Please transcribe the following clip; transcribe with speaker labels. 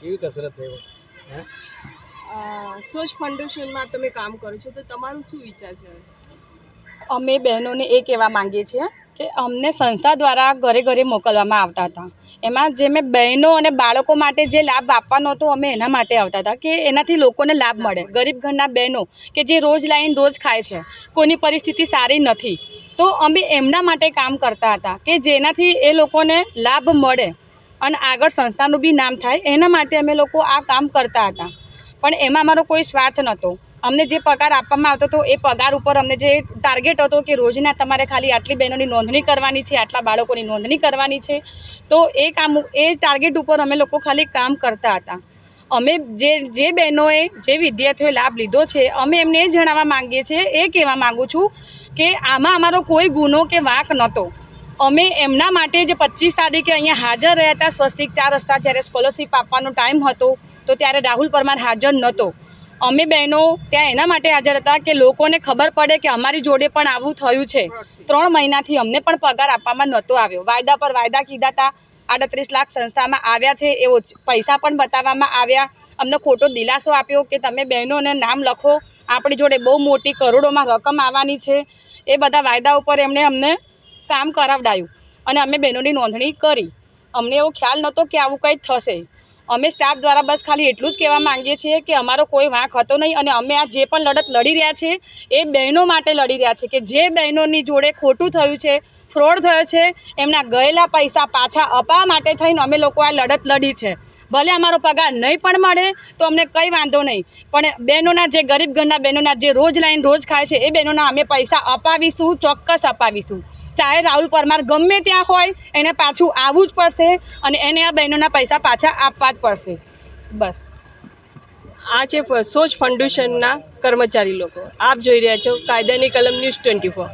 Speaker 1: કેવી કસરત થઈ હોય?
Speaker 2: સ્વચ્છ ફાઉન્ડેશનમાં તમે કામ કરો છો તો તમારું શું વિચાર છે?
Speaker 3: અમે બહેનોને એ કહેવા માંગીએ છીએ કે અમને સંસ્થા દ્વારા ઘરે ઘરે મોકલવામાં આવતા હતા. એમાં જે મેં બહેનો અને બાળકો માટે જે લાભ આપવાનો હતો અમે એના માટે આવતા હતા કે એનાથી લોકોને લાભ મળે. ગરીબ ઘરના બહેનો કે જે રોજ લાઈન રોજ ખાય છે કોઈની પરિસ્થિતિ સારી નથી. તો અમે એમના માટે કામ કરતા હતા કે જેનાથી એ લોકોને લાભ મળે. અને આગળ સંસ્થાનું બી નામ થાય, એના માટે અમે લોકો આ કામ કરતા હતા. પણ એમાં અમારો કોઈ સ્વાર્થ નહોતો. અમને જે પગાર આપવામાં આવતો હતો, એ પગાર ઉપર અમને જે ટાર્ગેટ હતો કે રોજના તમારે ખાલી આટલી બહેનોની નોંધણી કરવાની છે, આટલા બાળકોની નોંધણી કરવાની છે, તો એ કામ, એ ટાર્ગેટ ઉપર અમે લોકો ખાલી કામ કરતા હતા. અમે જે જે બહેનોએ, જે વિદ્યાર્થીઓએ લાભ લીધો છે, અમે એમને એ જણાવવા માંગીએ છીએ, એ કહેવા માગું છું કે આમાં અમારો કોઈ ગુનો કે વાંક નહોતો. અમે એમના માટે જે પચીસ તારીખે અહીંયા હાજર રહ્યા હતા સ્વસ્તિક ચાર રસ્તા જ્યારે સ્કોલરશીપ આપવાનો ટાઈમ હતો, તો ત્યારે રાહુલ પરમાર હાજર નહોતો અમે બહેનો ત્યાં એના માટે હાજર હતા કે લોકોને ખબર પડે કે અમારી જોડે પણ આવું થયું છે. ત્રણ મહિનાથી અમને પણ પગાર આપવામાં નહોતો આવ્યો. વાયદા પર વાયદા કીધા હતા, આડત્રીસ લાખ સંસ્થામાં આવ્યા છે, એવો પૈસા પણ બતાવવામાં આવ્યા. અમને ખોટો દિલાસો આપ્યો કે તમે બહેનોને નામ લખો, આપણી જોડે બહુ મોટી કરોડોમાં રકમ આવવાની છે. એ બધા વાયદા ઉપર એમણે અમને કામ કરાવડાયું અને અમે બહેનોની નોંધણી કરી. અમને એવો ખ્યાલ નહોતો કે આવું કંઈ થશે. અમે સ્ટાફ દ્વારા બસ ખાલી એટલું જ કહેવા માંગીએ છીએ કે અમારો કોઈ વાંક હતો નહીં અને અમે આ જે પણ લડત લડી રહ્યા છે, એ બહેનો માટે લડી રહ્યા છે કે જે બહેનોની જોડે ખોટું થયું છે, ફ્રોડ થયો છે, એમના ગયેલા પૈસા પાછા અપાવવા માટે થઈને અમે લોકો આ લડત લડી છે. ભલે અમારો પગાર નહીં પણ મળે તો અમને કંઈ વાંધો નહીં. પણ બહેનોના જે ગરીબ ઘરના બહેનોના જે રોજ લાઈન રોજ ખાય છે, એ બહેનોના અમે પૈસા અપાવીશું, ચોક્કસ અપાવીશું. ચાહે રાહુલ પરમાર ગમે ત્યાં હોય, એને પાછું આવવું જ પડશે અને એને આ બહેનોના પૈસા પાછા આપવા જ પડશે. બસ.
Speaker 2: આ છે સોચ ફાઉન્ડેશનના કર્મચારી લોકો. આપ જોઈ રહ્યા છો કાયદાની કલમ ન્યૂઝ ટ્વેન્ટી ફોર.